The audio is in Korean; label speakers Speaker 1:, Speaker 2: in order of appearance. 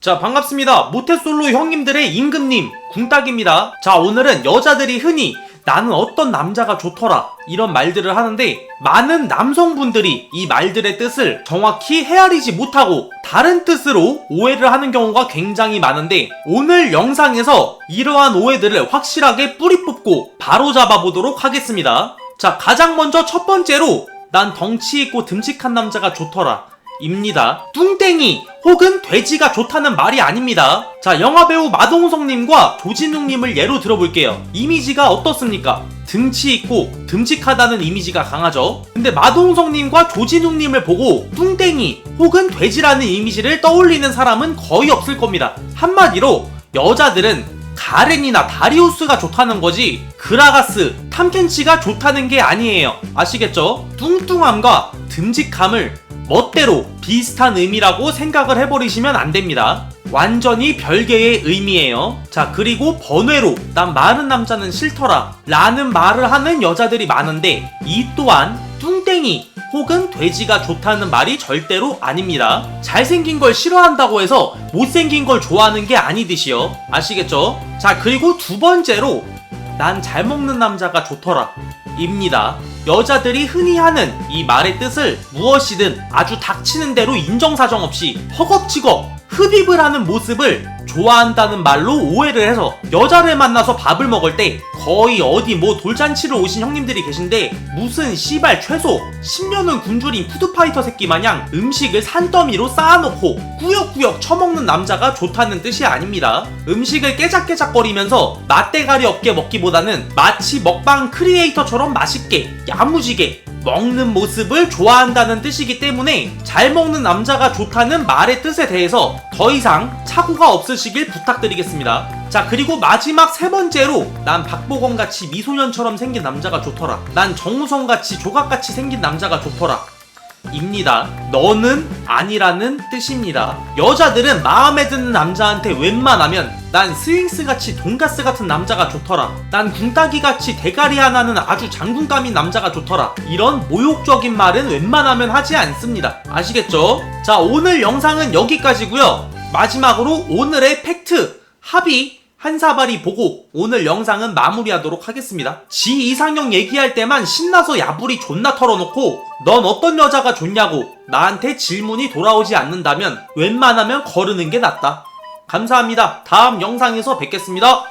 Speaker 1: 자, 반갑습니다. 모태솔로 형님들의 임금님, 궁딱입니다. 자, 오늘은 여자들이 흔히 나는 어떤 남자가 좋더라. 이런 말들을 하는데, 많은 남성분들이 이 말들의 뜻을 정확히 헤아리지 못하고 다른 뜻으로 오해를 하는 경우가 굉장히 많은데, 오늘 영상에서 이러한 오해들을 확실하게 뿌리 뽑고 바로 잡아보도록 하겠습니다. 자, 가장 먼저 첫 번째로, 난 덩치 있고 듬직한 남자가 좋더라. 입니다. 뚱땡이 혹은 돼지가 좋다는 말이 아닙니다. 자, 영화배우 마동석님과 조진웅님을 예로 들어볼게요. 이미지가 어떻습니까? 등치 있고 듬직하다는 이미지가 강하죠. 근데 마동석님과 조진웅님을 보고 뚱땡이 혹은 돼지라는 이미지를 떠올리는 사람은 거의 없을 겁니다. 한마디로 여자들은 가렌이나 다리우스가 좋다는 거지 그라가스, 탐켄치가 좋다는 게 아니에요. 아시겠죠? 뚱뚱함과 듬직함을 멋대로 비슷한 의미라고 생각을 해버리시면 안 됩니다. 완전히 별개의 의미예요. 자, 그리고 번외로 난 마른 남자는 싫더라 라는 말을 하는 여자들이 많은데 이 또한 뚱땡이 혹은 돼지가 좋다는 말이 절대로 아닙니다. 잘생긴 걸 싫어한다고 해서 못생긴 걸 좋아하는 게 아니듯이요. 아시겠죠? 자, 그리고 두 번째로 난 잘 먹는 남자가 좋더라. 입니다. 여자들이 흔히 하는 이 말의 뜻을 무엇이든 아주 닥치는 대로 인정사정 없이 허겁지겁 흡입을 하는 모습을 좋아한다는 말로 오해를 해서 여자를 만나서 밥을 먹을 때 거의 어디 뭐 돌잔치를 오신 형님들이 계신데 무슨 씨발 최소 10년은 굶주린 푸드파이터 새끼 마냥 음식을 산더미로 쌓아놓고 꾸역꾸역 처먹는 남자가 좋다는 뜻이 아닙니다. 음식을 깨작깨작거리면서 맛대가리 없게 먹기보다는 마치 먹방 크리에이터처럼 맛있게 야무지게 먹는 모습을 좋아한다는 뜻이기 때문에 잘 먹는 남자가 좋다는 말의 뜻에 대해서 더 이상 착오가 없으시길 부탁드리겠습니다. 자, 그리고 마지막 세 번째로 난 박보검 같이 미소년처럼 생긴 남자가 좋더라. 난 정우성 같이 조각같이 생긴 남자가 좋더라. 입니다. 너는 아니라는 뜻입니다. 여자들은 마음에 드는 남자한테 웬만하면 난 스윙스 같이 돈가스 같은 남자가 좋더라. 난 궁따기 같이 대가리 하나는 아주 장군감인 남자가 좋더라. 이런 모욕적인 말은 웬만하면 하지 않습니다. 아시겠죠? 자, 오늘 영상은 여기까지고요. 마지막으로 오늘의 팩트 합의 한 사발이 보고 오늘 영상은 마무리하도록 하겠습니다. 지 이상형 얘기할 때만 신나서 야불이 존나 털어놓고 넌 어떤 여자가 좋냐고 나한테 질문이 돌아오지 않는다면 웬만하면 거르는 게 낫다. 감사합니다. 다음 영상에서 뵙겠습니다.